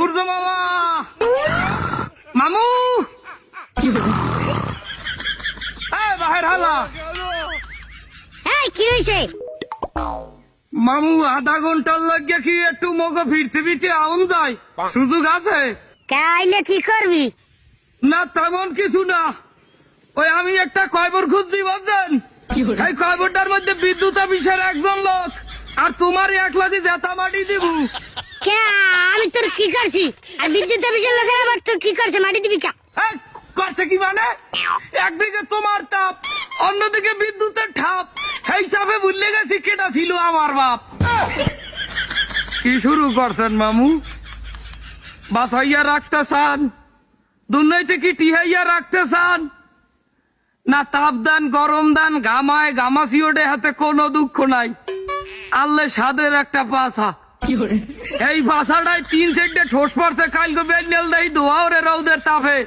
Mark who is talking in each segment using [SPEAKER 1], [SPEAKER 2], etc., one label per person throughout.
[SPEAKER 1] সূর্য মামা। মামু। বাহির হালা।
[SPEAKER 2] এই কি হয়েছে
[SPEAKER 1] মামু আধা ঘণ্টার লাগে কি একটু মগো ফিরতে ফিরতে আউন যায়? সুযোগ আছে?
[SPEAKER 2] কে আইলে কি করবি?
[SPEAKER 1] না তেমন কিছু না। ওই আমি একটা কয়বর খুঁজছি বলছেন এই কয়বরটার মধ্যে বিদ্যুৎ অফিসের একজন লোক আর তোমার একলা দিয়ে জেতা মাটি দিব।
[SPEAKER 2] কে আমি তোর কি করছি? আর বিদ্যুৎ অফিসের লোকের আবার তোর কি করছে? মাটি দিবি কে?
[SPEAKER 1] করছে কি মানে? একদিকে তোমার তাপ অন্যদিকে বিদ্যুতের ঠাপ। সেই চাপে গেছি কেটা ছিল আমার বাপ। কি শুরু করছেন মামু? বাসাইয়া রাখতে চান? দুর্নীতি কি টিহাইয়া রাখতে চান? না তাপ দান গরম দান গামায় গামাসি ওঠে হাতে কোনো দুঃখ নাই। আল্লে সাদের একটা পাশা এই ভাষাটাই তিন সেটে ঠোস পড়ছে, কালকে বেন্ডেল দেই দোয়া রে রৌদের তাপে।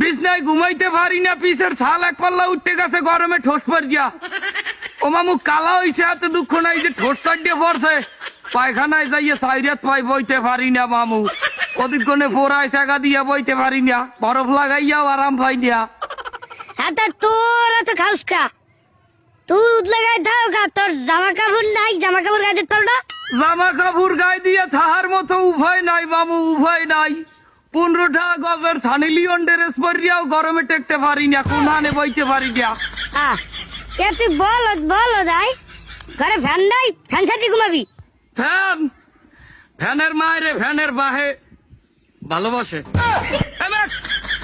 [SPEAKER 1] বিছনায় ঘুমাইতে পারি না পিসের ছাল এক পাল্লা উঠতে গেছে, গরমে ঠোস পড় গিয়া। ও মামু, কালা হইছে হাতে দুঃখ নাই যে ঠোস দিয়ে পড়ছে। পায়খানায় যাইয়ে সাইরাত পাই, বইতে পারি না মামু। ওদিক কোনে ফোরায় চাকা দিয়া বইতে পারি না, বরফ লাগাইয়াও আরাম পাই না।
[SPEAKER 2] হ্যাঁ তা তোর এত খাউস কা? তুই লাগাই থাও কা, তোর জামা কাপড় নাই জামা কাপড় গাইতে তোর না?
[SPEAKER 1] জামা কাপড় গায়ে দিয়ে থাহার মতো উভয় নাই মামু উভয় নাই। পনেরোটা গজের সানি লিওন ড্রেস পরিয়াও গরমে টেকতে পারি না কোনহানে বইতে পারি না
[SPEAKER 2] আহ কে তুই বল বল দাই ঘরে ফ্যান নাই ফ্যান সাথে ঘুমাবি?
[SPEAKER 1] ফ্যান? ফ্যানের মায়েরে ফ্যানের বাহে ভালোবাসে।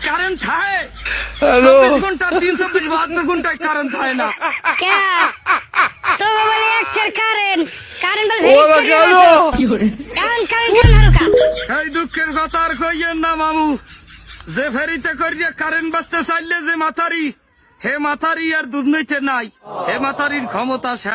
[SPEAKER 1] কারেন্ট থাকে চব্বিশ ঘণ্টা তিন চব্বিশ বাহাত্তর ঘন্টায় কারেন্ট থাকে না।
[SPEAKER 2] কে? তো বলে একসের কারেন্ট
[SPEAKER 1] এই দুঃখের কথা আর কইয়েন না মামু। যে ফেরিতে করিয়া কারেন্ট বাঁচতে চাইলে যে মাথারি হে মাথারি আর দুর্নীতি নাই। হে মাথারির ক্ষমতা শেষ।